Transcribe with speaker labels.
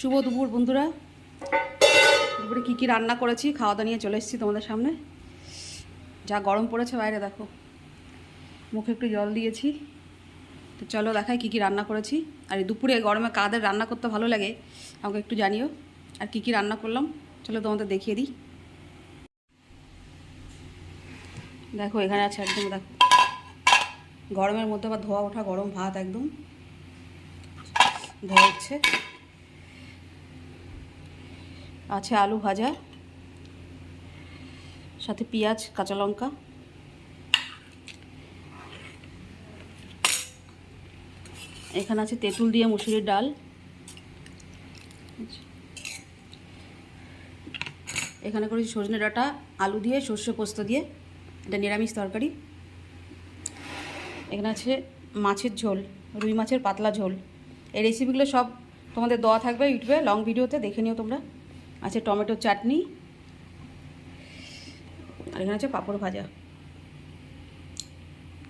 Speaker 1: শুভ দুপুর, বন্ধুরা। দুপুরে কী কী রান্না করেছি খাওয়া দাওয়া নিয়ে চলে এসেছি তোমাদের সামনে। যা গরম পড়েছে বাইরে, দেখো। মুখে একটু জল দিয়েছি। তো চলো দেখাই কী কী রান্না করেছি। আর এই দুপুরে গরমে কাদের রান্না করতে ভালো লাগে, আমাকে একটু জানিও। আর কী কী রান্না করলাম, চলো তোমাদের দেখিয়ে দিই। দেখো, এখানে আছে একদম, দেখো। গরমের মধ্যে আবার ধোয়া ওঠা গরম ভাত একদম। ধোয়া হচ্ছে। আছে আলু ভাজা, সাথে পেঁয়াজ, কাঁচা লঙ্কা। এখানে আছে তেঁতুল দিয়ে মুসুরির ডাল। এখানে করেছি সজনে ডাঁটা, আলু দিয়ে সর্ষে পোস্ত দিয়ে, এটা নিরামিষ তরকারি। এখানে আছে মাছের ঝোল, রুই মাছের পাতলা ঝোল। এই রেসিপিগুলো সব তোমাদের দেওয়া থাকবে ইউটিউবে লং ভিডিওতে দেখে নিও তোমরা। আছে টমেটো চাটনি আর এখানে আছে পাঁপড় ভাজা।